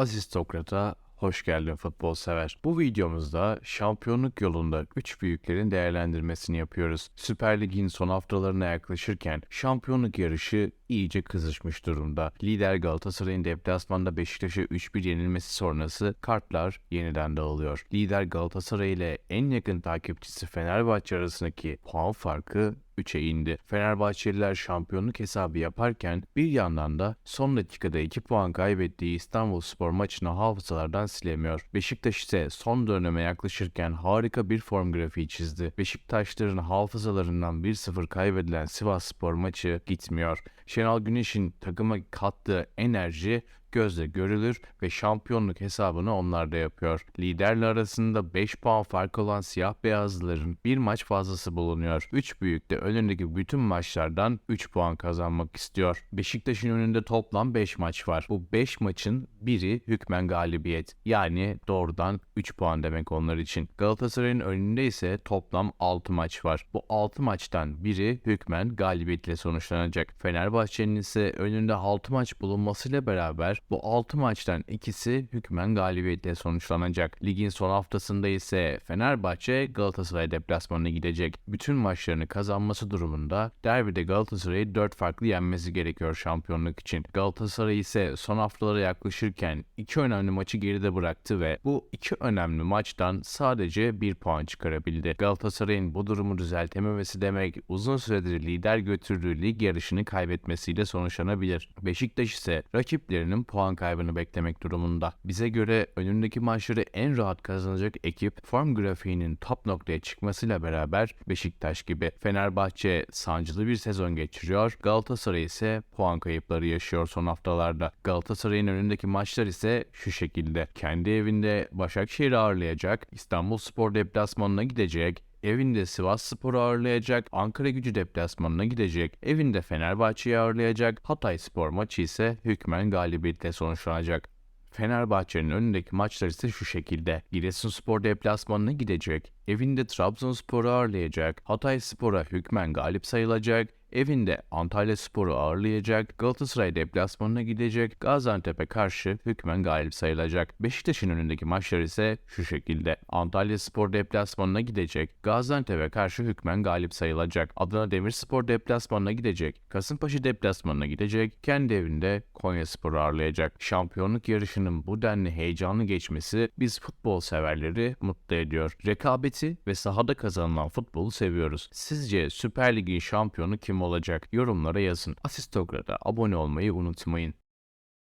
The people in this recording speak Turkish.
Asistokrat'a hoş geldin futbol sever. Bu videomuzda şampiyonluk yolunda 3 büyüklerin değerlendirmesini yapıyoruz. Süper Lig'in son haftalarına yaklaşırken şampiyonluk yarışı iyice kızışmış durumda. Lider Galatasaray'ın deplasmanda Beşiktaş'a 3-1 yenilmesi sonrası kartlar yeniden dağılıyor. Lider Galatasaray ile en yakın takipçisi Fenerbahçe arasındaki puan farkı 3'e indi. Fenerbahçeliler şampiyonluk hesabı yaparken bir yandan da son dakikada 2 puan kaybettiği İstanbulspor maçını hafızalardan silemiyor. Beşiktaş ise son döneme yaklaşırken harika bir form grafiği çizdi. Beşiktaşların hafızalarından 1-0 kaybedilen Sivasspor maçı gitmiyor. Şenol Güneş'in takıma kattığı enerji gözle görülür ve şampiyonluk hesabını onlar da yapıyor. Liderle arasında 5 puan fark olan siyah beyazlıların bir maç fazlası bulunuyor. 3 büyük de önündeki bütün maçlardan 3 puan kazanmak istiyor. Beşiktaş'ın önünde toplam 5 maç var. Bu 5 maçın biri hükmen galibiyet. Yani doğrudan 3 puan demek onlar için. Galatasaray'ın önünde ise toplam 6 maç var. Bu 6 maçtan biri hükmen galibiyetle sonuçlanacak. Fenerbahçe'nin ise önünde 6 maç bulunmasıyla beraber bu 6 maçtan ikisi hükmen galibiyetle sonuçlanacak. Ligin son haftasında ise Fenerbahçe Galatasaray deplasmanına gidecek. Bütün maçlarını kazanması durumunda derbide Galatasaray'ı 4 farklı yenmesi gerekiyor şampiyonluk için. Galatasaray ise son haftalara yaklaşırken iki önemli maçı geride bıraktı ve bu iki önemli maçtan sadece bir puan çıkarabildi. Galatasaray'ın bu durumu düzeltememesi demek uzun süredir lider götürdüğü lig yarışını kaybetmesiyle sonuçlanabilir. Beşiktaş ise rakiplerinin puan kaybını beklemek durumunda. Bize göre önündeki maçları en rahat kazanacak ekip form grafiğinin top noktaya çıkmasıyla beraber Beşiktaş gibi. Fenerbahçe sancılı bir sezon geçiriyor. Galatasaray ise puan kayıpları yaşıyor son haftalarda. Galatasaray'ın önündeki maçlar ise şu şekilde. Kendi evinde Başakşehir'i ağırlayacak, İstanbul Spor deplasmanına gidecek, Evinde Sivas Spor'u ağırlayacak, Ankara gücü deplasmanına gidecek, evinde Fenerbahçe'yi ağırlayacak, Hatay Spor maçı ise hükmen galibiyetle sonuçlanacak. Fenerbahçe'nin önündeki maçlar ise şu şekilde. Giresunspor deplasmanına gidecek, evinde Trabzonspor'u ağırlayacak, Hatay Spor'a hükmen galip sayılacak, evinde Antalya Spor'u ağırlayacak, Galatasaray deplasmanına gidecek, Gaziantep'e karşı hükmen galip sayılacak. Beşiktaş'ın önündeki maçlar ise şu şekilde. Antalya Spor deplasmanına gidecek, Gaziantep'e karşı hükmen galip sayılacak. Adana Demirspor deplasmanına gidecek, Kasımpaşa deplasmanına gidecek, kendi evinde Konya Spor'u ağırlayacak. Şampiyonluk yarışının bu denli heyecanlı geçmesi biz futbol severleri mutlu ediyor. Rekabeti ve sahada kazanılan futbolu seviyoruz. Sizce Süper Lig'in şampiyonu kim olacak? Yorumlara yazın. Asistokrat'a abone olmayı unutmayın.